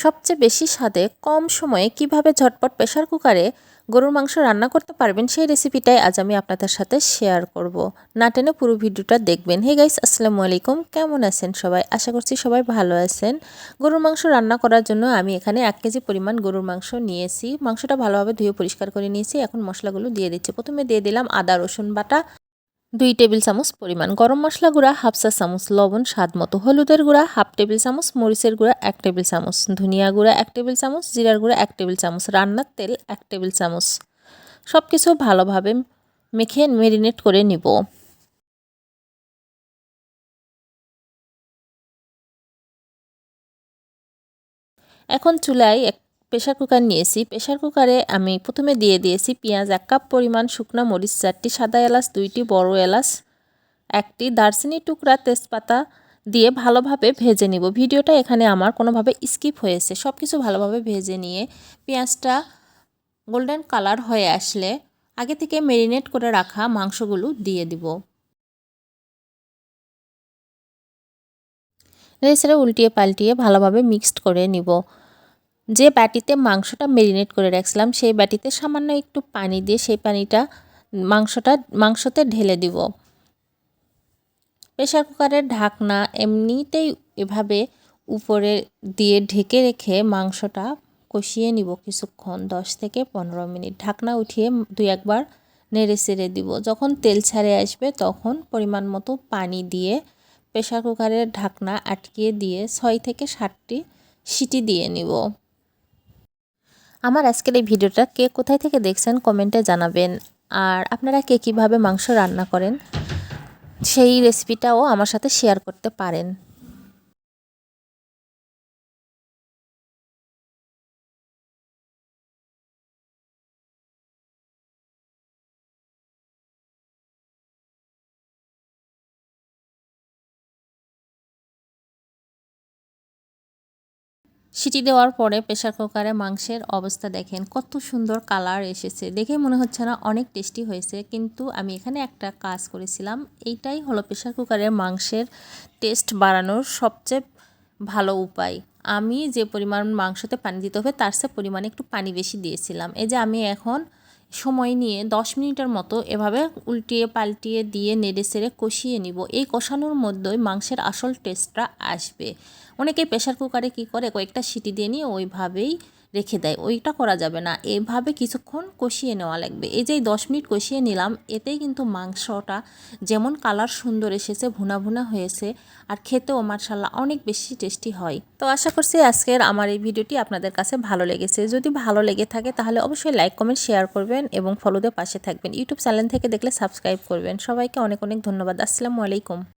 সবচেয়ে বেশি স্বাদে কম সময়ে কীভাবে ঝটপট প্রেশার কুকারে গরুর মাংস রান্না করতে পারবেন সেই রেসিপিটাই আজ আমি আপনাদের সাথে শেয়ার করব। না টেনে পুরো ভিডিওটা দেখবেন। হে গাইস, আসসালামু আলাইকুম। কেমন আছেন সবাই? আশা করছি সবাই ভালো আছেন। গরুর মাংস রান্না করার জন্য আমি এখানে এক কেজি পরিমাণ গরুর মাংস নিয়েছি। মাংসটা ভালোভাবে ধুয়ে পরিষ্কার করে নিয়েছি। এখন মশলাগুলো দিয়ে দিচ্ছি। প্রথমে দিয়ে দিলাম আদা, রসুন বাটা। দুই টেবিল চামচ পরিমাণ গরম মশলা গুঁড়া, হাফ চা চামচ লবণ, স্বাদ মতো হলুদের গুঁড়া, হাফ টেবিল চামচ মরিচের গুঁড়া, এক টেবিল চামচ ধনিয়া গুঁড়া, এক টেবিল চামচ জিরার গুঁড়া, এক টেবিল চামচ রান্নার তেল, এক টেবিল চামচ। সব কিছু ভালোভাবে মেখে মেরিনেট করে নিব। এখন চুলায় এক প্রেশার কুকার নিয়েছি। প্রেশার কুকারে আমি প্রথমে দিয়ে দিয়েছি পেঁয়াজ, এক কাপ পরিমাণ শুকনো মরিচ, চারটি সাদা এলাচ, দুইটি বড় এলাচ, একটি দারচিনি টুকরা তেজপাতা দিয়ে ভালোভাবে ভেজে নিব। ভিডিওটা এখানে আমার কোনোভাবে স্কিপ হয়েছে। সব কিছু ভালোভাবে ভেজে নিয়ে পেঁয়াজটা গোল্ডেন কালার হয়ে আসলে আগে থেকে মেরিনেট করে রাখা মাংসগুলো দিয়ে দিব। নেড়ে উল্টিয়ে পাল্টিয়ে ভালোভাবে মিক্সড করে নিব। যে বাটিতে মাংসটা মেরিনেট করে রাখছিলাম, সেই বাটিতে সামান্য একটু পানি দিয়ে সেই পানিটা মাংসটা, মাংসতে ঢেলে দিব। প্রেশার কুকারের ঢাকনা এমনিতেই এভাবে উপরে দিয়ে ঢেকে রেখে মাংসটা কষিয়ে নিব কিছুক্ষণ, দশ থেকে পনেরো মিনিট। ঢাকনা উঠিয়ে দুই একবার নেড়ে চেড়ে দিব। যখন তেল ছাড়ে আসবে, তখন পরিমাণ মতো পানি দিয়ে প্রেশার কুকারের ঢাকনা আটকিয়ে দিয়ে ছয় থেকে সাতটি সিটি দিয়ে নিব। আমার আজকের এই ভিডিওটা কে কোথায় থেকে দেখছেন কমেন্টে জানাবেন। আর আপনারা কে কীভাবে মাংস রান্না করেন, সেই রেসিপিটাও আমার সাথে শেয়ার করতে পারেন। সিটি দেওয়ার পরে প্রেশার কুকারে মাংসের অবস্থা দেখেন, কত সুন্দর কালার এসেছে। দেখে মনে হচ্ছে না অনেক টেস্টি হয়েছে, কিন্তু আমি এখানে একটা কাজ করেছিলাম। এইটাই হলো প্রেশার কুকারে মাংসের টেস্ট বাড়ানোর সবচেয়ে ভালো উপায়। আমি যে পরিমাণ মাংসতে পানি দিতে হবে, তার সে পরিমাণে একটু পানি বেশি দিয়েছিলাম। এই যে আমি এখন সময় নিয়ে দশ মিনিটের মতো এভাবে উল্টিয়ে পাল্টিয়ে দিয়ে নেড়ে সেড়ে কষিয়ে নিব। এই কষানোর মধ্যেই মাংসের আসল টেস্টটা আসবে। অনেকে প্রেশার কুকারে কি করে? কয়েকটা সিটি দিয়ে নিয়ে ওইভাবেই রেখে দেয়, ওইটা করা যাবে না। এভাবে কিছুক্ষণ কষিয়ে নেওয়া লাগবে। এই যে দশ মিনিট কষিয়ে নিলাম, এতেই কিন্তু মাংসটা যেমন কালার সুন্দর এসেছে, ভুনা ভুনা হয়েছে, আর খেতেও মার্শাল্লাহ অনেক বেশি টেস্টি হয়। তো আশা করছি আজকের আমার এই ভিডিওটি আপনাদের কাছে ভালো লেগেছে। যদি ভালো লেগে থাকে তাহলে অবশ্যই লাইক, কমেন্ট, শেয়ার করবেন এবং ফলোদের পাশে থাকবেন। ইউটিউব চ্যানেল থেকে দেখলে সাবস্ক্রাইব করবেন। সবাইকে অনেক অনেক ধন্যবাদ। আসসালামু আলাইকুম।